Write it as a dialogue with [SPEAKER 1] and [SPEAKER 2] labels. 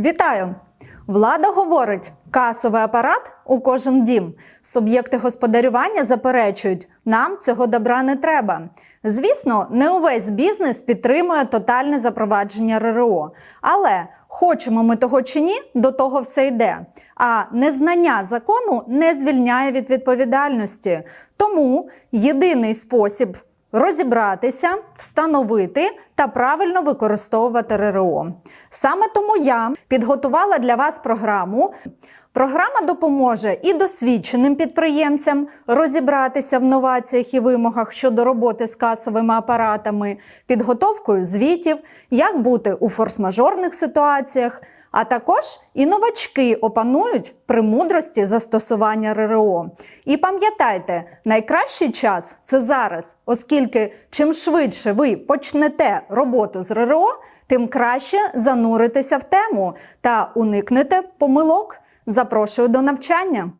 [SPEAKER 1] Вітаю! Влада говорить, касовий апарат у кожен дім. Суб'єкти господарювання заперечують, нам цього добра не треба. Звісно, не увесь бізнес підтримує тотальне запровадження РРО. Але хочемо ми того чи ні, до того все йде. А незнання закону не звільняє від відповідальності. Тому єдиний спосіб розібратися, встановити та правильно використовувати РРО. Саме тому я підготувала для вас програму. Програма допоможе і досвідченим підприємцям розібратися в новаціях і вимогах щодо роботи з касовими апаратами, підготовкою звітів, як бути у форс-мажорних ситуаціях. А також і новачки опанують премудрості застосування РРО. І пам'ятайте, найкращий час це зараз, оскільки чим швидше ви почнете роботу з РРО, тим краще зануритеся в тему та уникнете помилок. Запрошую до навчання.